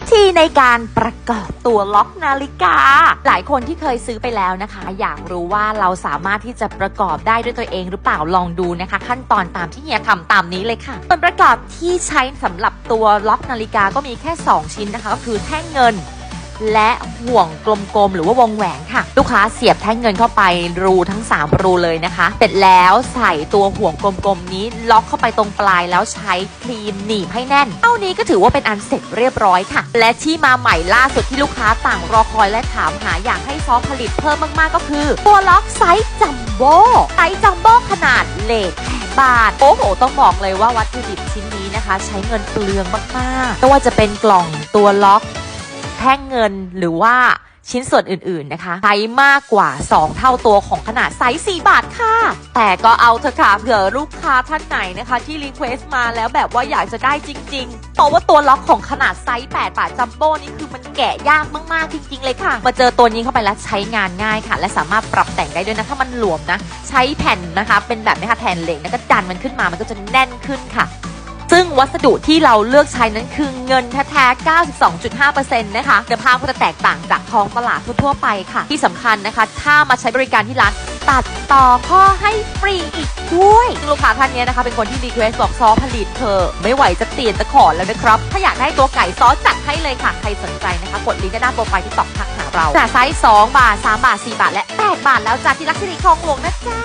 วิธีในการประกอบตัวล็อกนาฬิกา หลายคนที่เคยซื้อไปแล้วนะคะ อยากรู้ว่าเราสามารถที่จะประกอบได้ด้วยตัวเองหรือเปล่าลองดูนะคะ ขั้นตอนตามที่เฮียทำตามนี้เลยค่ะส่วนประกอบที่ใช้สำหรับตัวล็อกนาฬิกาก็มีแค่ 2 ชิ้นนะคะ ก็คือแท่งเงิน และห่วงกลมๆ หรือว่าวงแหวนค่ะ ลูกค้าเสียบแท่งเงินเข้าไปรูทั้ง 3 รูเลยนะคะ เสร็จแล้วใส่ตัวห่วงกลมๆ นี้ล็อกเข้าไปตรงปลายแล้วใช้ครีมหนีบให้แน่น เท่านี้ก็ถือว่าเป็นอันเสร็จเรียบร้อยค่ะ และที่มาใหม่ล่าสุดที่ลูกค้าต่างรอคอยและถามหาอยากให้ซอผลิตเพิ่มมากๆก็คือ ตัวล็อกไซส์จัมโบ้ไซส์จัมโบ้ขนาดเลทบาทโอ้โห ต้องบอกเลยว่าวัตถุดิบชิ้นนี้นะคะ ใช้เงินเปลืองมากๆไม่ว่าจะเป็นกล่องตัวล็อก แท่งเงินหรือว่าชิ้นส่วนอื่นๆนะคะใช้มากกว่า 2 เท่าตัวของขนาดไซส์ 4 บาทค่ะ แต่ก็เอาเถอะค่ะเผื่อลูกค้าท่านไหนนะคะ ที่รีเควสต์มาแล้วแบบว่าอยากจะได้จริงๆ เพราะว่าตัวล็อกของขนาดไซส์ 8 บาทจัมโบ้นี่คือมันแกะยากมากๆ จริง ๆ เลยค่ะ มาเจอตัวนี้เข้าไปแล้วใช้งานง่ายค่ะ และสามารถปรับแต่งได้ด้วยนะ ถ้ามันหลวมนะ ใช้แผ่นนะคะ เป็นแบบนี้ค่ะแผ่นเหล็กแล้วก็ดันมันขึ้นมามันก็จะแน่นขึ้นค่ะ ซึ่งวัสดุที่เราเลือกใช้นั้นคือเงินแท้ๆ 92.5%นะคะเนื้อผ้าก็จะแตกต่างจากท้องตลาดทั่วๆไปค่ะ ที่สำคัญนะคะ ถ้ามาใช้บริการที่ร้านตัดต่อข้อให้ฟรีอีกด้วยซึ่งลูกค้าท่านนี้นะคะ เป็นคนที่รีเควสบอกซอผลิตเธอ ไม่ไหวจะเตียนจะขอแล้วนะครับ ถ้าอยากได้ตัวไก่ซอสจัดให้เลยค่ะ ใครสนใจนะคะ กดลิงก์ด้านหน้าโปรไฟล์ที่ตอกทักหาเราขนาดไซส์ 2 บาท 3 บาท 4 บาท และ 8 บาทแล้วจ้าที่ลักษณีคลองหลวงนะจ๊ะ